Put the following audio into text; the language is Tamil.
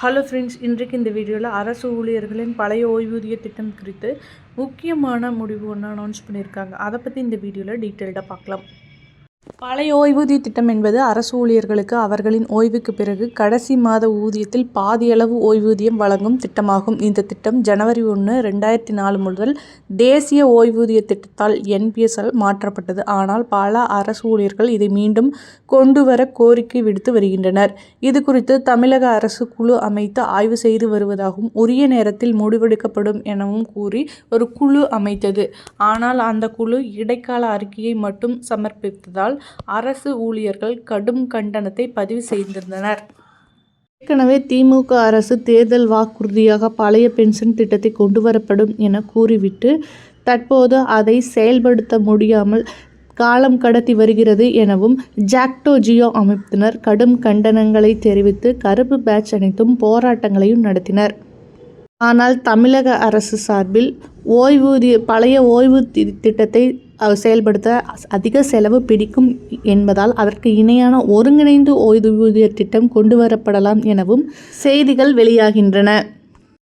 ஹலோ ஃப்ரெண்ட்ஸ் இன்றைக்கு இந்த வீடியோவில் அரசு ஊழியர்களின் பழைய ஓய்வூதிய திட்டம் குறித்து முக்கியமான முடிவு ஒன்று அனௌன்ஸ் பண்ணியிருக்காங்க. அதை பற்றி இந்த வீடியோவில் டீட்டெயில்டாக பார்க்கலாம். பழைய ஓய்வூதிய திட்டம் என்பது அரசு ஊழியர்களுக்கு அவர்களின் ஓய்வுக்கு பிறகு கடைசி மாத ஊதியத்தில் பாதியளவு ஓய்வூதியம் வழங்கும் திட்டமாகும். இந்த திட்டம் ஜனவரி ஒன்று ரெண்டாயிரத்தி நாலு முதல் தேசிய ஓய்வூதிய திட்டத்தால் என்பிஎஸ்ஆல் மாற்றப்பட்டது. ஆனால் பல அரசு ஊழியர்கள் இதை மீண்டும் கொண்டு வர கோரிக்கை விடுத்து வருகின்றனர். இது குறித்து தமிழக அரசு குழு அமைத்து ஆய்வு செய்து வருவதாகவும் உரிய நேரத்தில் முடிவெடுக்கப்படும் எனவும் கூறி ஒரு குழு அமைத்தது. ஆனால் அந்த குழு இடைக்கால அறிக்கையை மட்டும் சமர்ப்பித்ததால் அரசு ஊழியர்கள் கடும் கண்டனத்தை பதிவு செய்திருந்தனர். ஏற்கனவே திமுக அரசு தேர்தல் வாக்குறுதியாக பழைய பென்ஷன் திட்டத்தை கொண்டு வரப்படும் என கூறிவிட்டு தற்போது அதை செயல்படுத்த முடியாமல் காலம் கடத்தி வருகிறது எனவும் ஜாக்டோ ஜியோ அமைப்பினர் கடும் கண்டனங்களை தெரிவித்து கருப்பு பேட்ச் அனைத்தும் போராட்டங்களையும் நடத்தினர். ஆனால் தமிழக அரசு சார்பில் ஓய்வூதிய பழைய ஓய்வு திட்டத்தை செயல்படுத்த அதிக செலவு பிடிக்கும் என்பதால் அதற்கு இணையான ஒருங்கிணைந்து ஓய்வூதிய திட்டம் கொண்டு வரப்படலாம் எனவும் செய்திகள் வெளியாகின்றன.